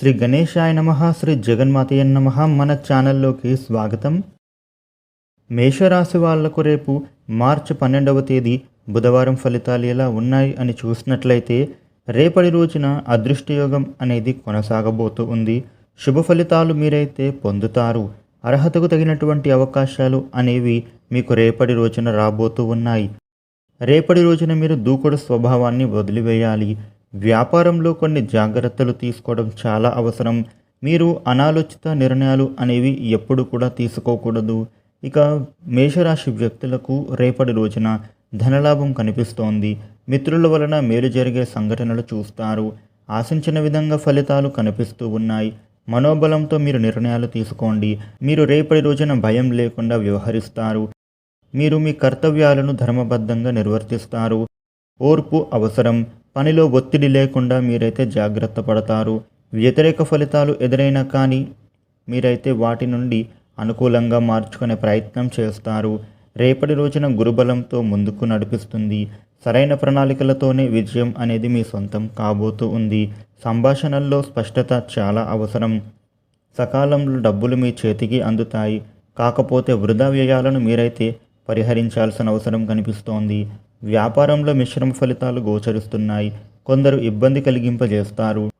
శ్రీ గణేశాయ నమ శ్రీ జగన్మాతయ నమ మన ఛానల్లోకి స్వాగతం. మేషరాశి వాళ్ళకు రేపు మార్చి పన్నెండవ తేదీ బుధవారం ఫలితాలు ఎలా ఉన్నాయి అని చూసినట్లయితే రేపటి రోజున అదృష్టయోగం అనేది కొనసాగబోతూ ఉంది. శుభ ఫలితాలు మీరైతే పొందుతారు. అర్హతకు తగినటువంటి అవకాశాలు అనేవి మీకు రేపటి రోజున రాబోతూ ఉన్నాయి. రేపటి రోజున మీరు దూకుడు స్వభావాన్ని వదిలివేయాలి. వ్యాపారంలో కొన్ని జాగ్రత్తలు తీసుకోవడం చాలా అవసరం. మీరు అనాలోచిత నిర్ణయాలు అనేవి ఎప్పుడు కూడా తీసుకోకూడదు. ఇక మేషరాశి వ్యక్తులకు రేపటి రోజున ధనలాభం కనిపిస్తోంది. మిత్రుల వలన మేలు జరిగే సంఘటనలు చూస్తారు. ఆశించిన విధంగా ఫలితాలు కనిపిస్తూ ఉన్నాయి. మనోబలంతో మీరు నిర్ణయాలు తీసుకోండి. మీరు రేపటి రోజున భయం లేకుండా వ్యవహరిస్తారు. మీరు మీ కర్తవ్యాలను ధర్మబద్ధంగా నిర్వర్తిస్తారు. ఓర్పు అవసరం. పనిలో ఒత్తిడి లేకుండా మీరైతే జాగ్రత్త పడతారు. వ్యతిరేక ఫలితాలు ఎదురైనా కానీ మీరైతే వాటి నుండి అనుకూలంగా మార్చుకునే ప్రయత్నం చేస్తారు. రేపటి రోజున గురుబలంతో ముందుకు నడిపిస్తుంది. సరైన ప్రణాళికలతోనే విజయం అనేది మీ సొంతం కాబోతూ ఉంది. సంభాషణల్లో స్పష్టత చాలా అవసరం. సకాలంలో డబ్బులు మీ చేతికి అందుతాయి. కాకపోతే వృధా వ్యయాలను మీరైతే పరిహరించాల్సిన అవసరం కనిపిస్తోంది. వ్యాపారంలో మిశ్రమ ఫలితాలు గోచరిస్తున్నాయి. కొందరు ఇబ్బంది కలిగింపజేస్తారు.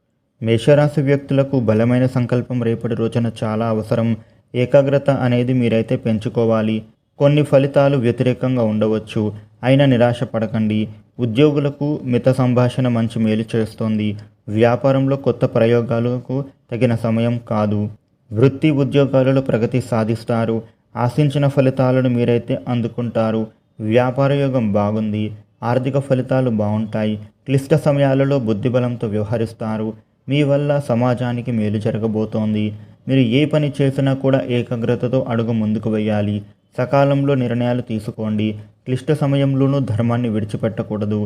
మేషరాశి వ్యక్తులకు బలమైన సంకల్పం రేపటి రోజున చాలా అవసరం. ఏకాగ్రత అనేది మీరైతే పెంచుకోవాలి. కొన్ని ఫలితాలు వ్యతిరేకంగా ఉండవచ్చు. అయినా నిరాశ పడకండి ఉద్యోగులకు మిత సంభాషణ మంచి మేలు చేస్తోంది. వ్యాపారంలో కొత్త ప్రయోగాలకు తగిన సమయం కాదు. వృత్తి ఉద్యోగాలలో ప్రగతి సాధిస్తారు. ఆశించిన ఫలితాలను మీరైతే అందుకుంటారు. వ్యాపార యోగం బాగుంది ఆర్థిక ఫలితాలు బాగుంటాయి క్లిష్ట సమయాలలో బుద్ధిబలంతో వ్యవహరిస్తారు. మీ వల్ల సమాజానికి మేలు జరగబోతోంది. మీరు ఏ పని చేసినా కూడా ఏకాగ్రతతో అడుగు ముందుకు వేయాలి. సకాలంలో నిర్ణయాలు తీసుకోండి. క్లిష్ట సమయంలోనూ ధర్మాన్ని విడిచిపెట్టకూడదు.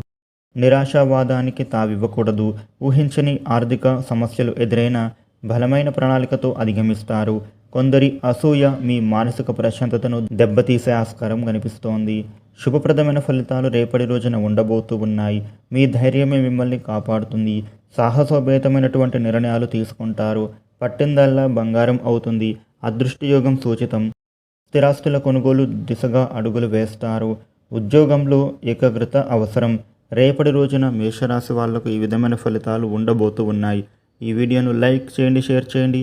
నిరాశావాదానికి తావివ్వకూడదు. ఊహించని ఆర్థిక సమస్యలు ఎదురైన బలమైన ప్రణాళికతో అధిగమిస్తారు. కొందరి అసూయ మీ మానసిక ప్రశాంతతను దెబ్బతీసే ఆస్కారం కనిపిస్తోంది. శుభప్రదమైన ఫలితాలు రేపటి రోజున ఉండబోతూ ఉన్నాయి. మీ ధైర్యమే మిమ్మల్ని కాపాడుతుంది. సాహసోపేతమైనటువంటి నిర్ణయాలు తీసుకుంటారు. పట్టిందల్లా బంగారం అవుతుంది. అదృష్టయోగం సూచితం. స్థిరాస్తుల కొనుగోలు దిశగా అడుగులు వేస్తారు. ఉద్యోగంలో ఏకాగ్రత అవసరం. రేపటి రోజున మేషరాశి వాళ్ళకు ఈ విధమైన ఫలితాలు ఉండబోతూ ఉన్నాయి. ఈ వీడియోను లైక్ చేయండి షేర్ చేయండి.